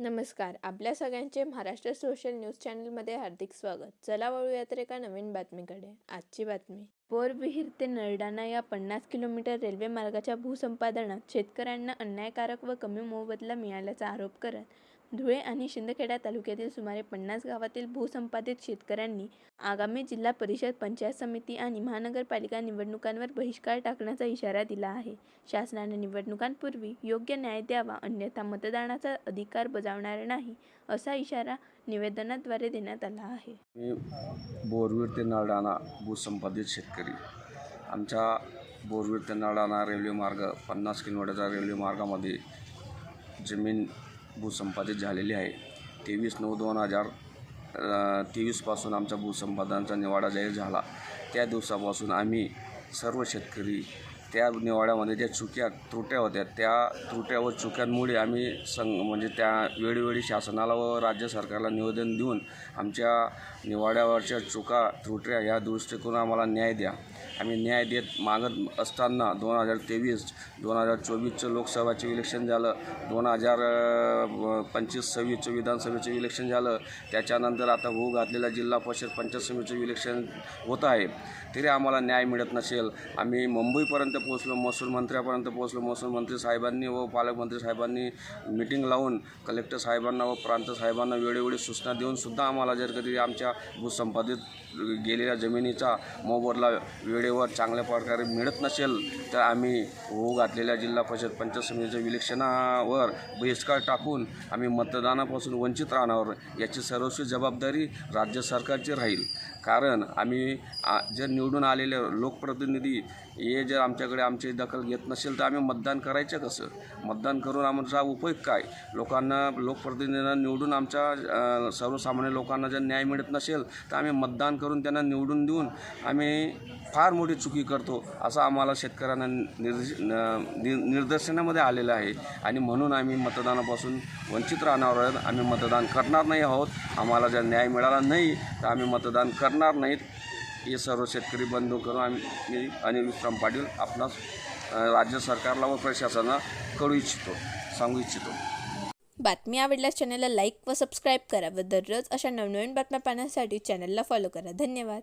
नमस्कार. आपल्या सगळ्यांचे महाराष्ट्र सोशल न्यूज चॅनलमध्ये हार्दिक स्वागत. चला वळूया तर एका नवीन बातमीकडे. आजची बातमी. बोरविहीर ते नरडाणा या पन्नास किलोमीटर रेल्वे मार्गाच्या भूसंपादनात शेतकऱ्यांना अन्यायकारक व कमी मोबदला मिळाल्याचा आरोप करत धुळे आणि शिंदखेडा तालुक्यातील सुमारे पन्नास गावातील भूसंपादित शेतकऱ्यांनी आगामी जिल्हा परिषद पंचायत समिती आणि महानगरपालिका निवडणुकांवर बहिष्कार टाकण्याचा इशारा दिला आहे. शासनाने निवडणुकांपूर्वी योग्य न्याय द्यावा अन्यथा मतदानाचा अधिकार बजावणार नाही असा इशारा निवेदनाद्वारे देण्यात आला आहे. मी बोरवीर ते नळडाणा भूसंपादित शेतकरी. आमच्या बोरवीर ते नळडाणा रेल्वे मार्ग पन्नास किलोमीटरच्या रेल्वे मार्गामध्ये जमीन भूसंपादित झालेली आहे. तेवीस नऊ दोन हजार तेवीसपासून आमच्या भूसंपादनाचा निवाडा जाहीर झाला. त्या दिवसापासून आम्ही सर्व शेतकरी त्या निवाड्यामध्ये ज्या चुक्या त्रुट्या होत्या त्या त्रुट्या व चुक्यांमुळे आम्ही संग म्हणजे त्या वेळोवेळी शासनाला व राज्य सरकारला निवेदन देऊन आमच्या निवाड्यावरच्या चुका त्रुट्या या दुरुस्ती करून आम्हाला न्याय द्या. आम्ही न्याय देत मागत असताना दोन हजार तेवीस दोन हजार चोवीसचं लोकसभाचं इलेक्शन झालं दोन हजार पंचवीस सव्वीसचं विधानसभेचं इलेक्शन झालं. त्याच्यानंतर आता होऊ घातलेला जिल्हा परिषद पंचायत समितीचं इलेक्शन होत आहे. तरी आम्हाला न्याय मिळत नसेल. आम्ही मुंबईपर्यंत पोहोचलो. महसूल मंत्र्यापर्यंत पोहोचलो. महसूल मंत्री साहेबांनी व पालकमंत्री साहेबांनी मिटिंग लावून कलेक्टर साहेबांना व प्रांत साहेबांना वेळोवेळी सूचना देऊन सुद्धा आम्हाला जर कधी आमच्या भूसंपादित गेलेल्या जमिनीचा मोबदला वेळेवर चांगल्या प्रकारे मिळत नसेल तर आम्ही होऊ घातलेल्या जिल्हा परिषद पंचायत समितीच्या विलक्षणावर बहिष्कार टाकून आम्ही मतदानापासून वंचित राहणार याची सर्वस्वी जबाबदारी राज्य सरकारची राहील. कारण आम्ही जर निवडून आलेले लोकप्रतिनिधी हे जर आमच्या आमच्याकडे आमची दखल घेत नसेल तर आम्ही मतदान करायचं कसं? मतदान करून आमचा उपयोग काय? लोकांना लोकप्रतिनिधींना निवडून आमच्या सर्वसामान्य लोकांना जर न्याय मिळत नसेल तर आम्ही मतदान करून त्यांना निवडून देऊन आम्ही फार मोठी चुकी करतो असं आम्हाला शेतकऱ्यांना निर्देश नि- निदर्शनामध्ये आलेलं आहे. आणि म्हणून आम्ही मतदानापासून वंचित राहणार आहोत. आम्ही मतदान करणार नाही आहोत. आम्हाला जर न्याय मिळाला नाही तर आम्ही मतदान करणार नाहीत. हे सर्व शेतकरी बंधू करून आम्ही मी अनिल विश्राम पाटील आपणास राज्य सरकारला व प्रशासनाला कळू इच्छितो सांगू इच्छितो. बातमी आवडल्यास चॅनलला लाईक व सबस्क्राईब करा व दररोज अशा नवनवीन बातम्या पाहण्यासाठी चॅनलला फॉलो करा. धन्यवाद.